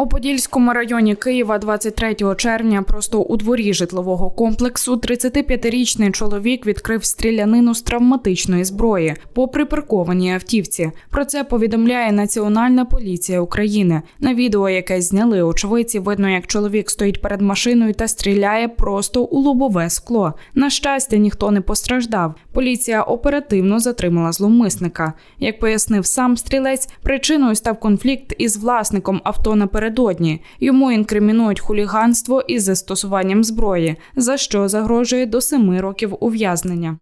У Подільському районі Києва 23 червня просто у дворі житлового комплексу 35-річний чоловік відкрив стрілянину з травматичної зброї по припаркованій автівці. Про це повідомляє Національна поліція України. На відео, яке зняли очевидці, видно, як чоловік стоїть перед машиною та стріляє просто у лобове скло. На щастя, ніхто не постраждав. Поліція оперативно затримала зловмисника. Як пояснив сам стрілець, причиною став конфлікт із власником авто напередодні. Йому інкримінують хуліганство із застосуванням зброї, за що загрожує до семи років ув'язнення.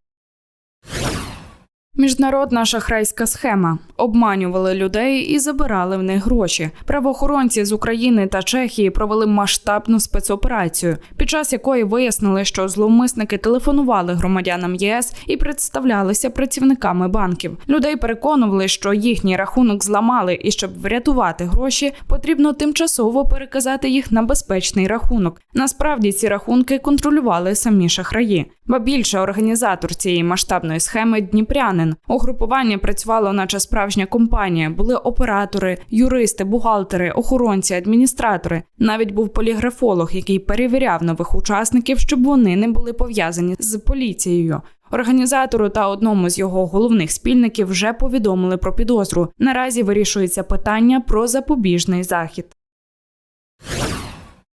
Міжнародна шахрайська схема обманювали людей і забирали в них гроші. Правоохоронці з України та Чехії провели масштабну спецоперацію, під час якої вияснили, що зловмисники телефонували громадянам ЄС і представлялися працівниками банків. Людей переконували, що їхній рахунок зламали, і щоб врятувати гроші, потрібно тимчасово переказати їх на безпечний рахунок. Насправді ці рахунки контролювали самі шахраї. Ба більше організатор цієї масштабної схеми Дніпрянин. Угрупування працювало, наче справжня компанія. Були оператори, юристи, бухгалтери, охоронці, адміністратори. Навіть був поліграфолог, який перевіряв нових учасників, щоб вони не були пов'язані з поліцією. Організатору та одному з його головних спільників вже повідомили про підозру. Наразі вирішується питання про запобіжний захід.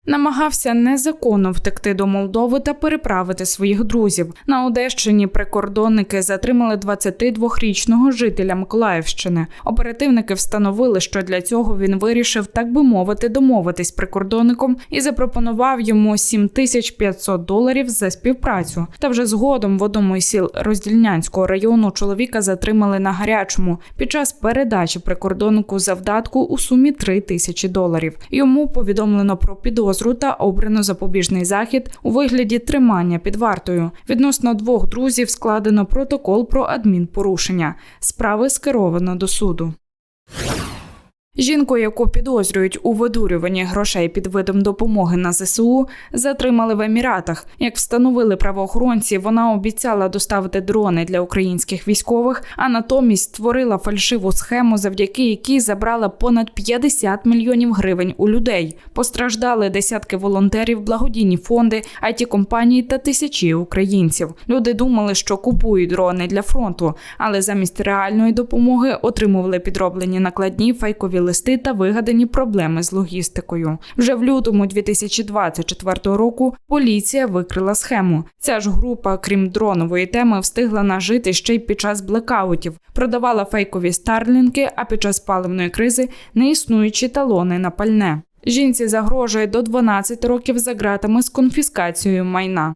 Намагався незаконно втекти до Молдови та переправити своїх друзів. На Одещині прикордонники затримали 22-річного жителя Миколаївщини. Оперативники встановили, що для цього він вирішив, так би мовити, домовитись прикордонником і запропонував йому 7500 доларів за співпрацю. Та вже згодом в одному із сіл Роздільнянського району чоловіка затримали на гарячому під час передачі прикордоннику завдатку у сумі 3 тисячі доларів. Йому повідомлено про підозру та обрано запобіжний захід у вигляді тримання під вартою. Відносно двох друзів складено протокол про адмінпорушення. Справи скеровано до суду. Жінку, яку підозрюють у видурюванні грошей під видом допомоги на ЗСУ, затримали в Еміратах. Як встановили правоохоронці, вона обіцяла доставити дрони для українських військових, а натомість створила фальшиву схему, завдяки якій забрала понад 50 мільйонів гривень у людей. Постраждали десятки волонтерів, благодійні фонди, it компанії та тисячі українців. Люди думали, що купують дрони для фронту, але замість реальної допомоги отримували підроблені накладні фейкові листи та вигадані проблеми з логістикою. Вже в лютому 2024 року поліція викрила схему. Ця ж група, крім дронової теми, встигла нажити ще й під час блекаутів, продавала фейкові старлінки, а під час паливної кризи неіснуючі талони на пальне. Жінці загрожує до 12 років за ґратами з конфіскацією майна.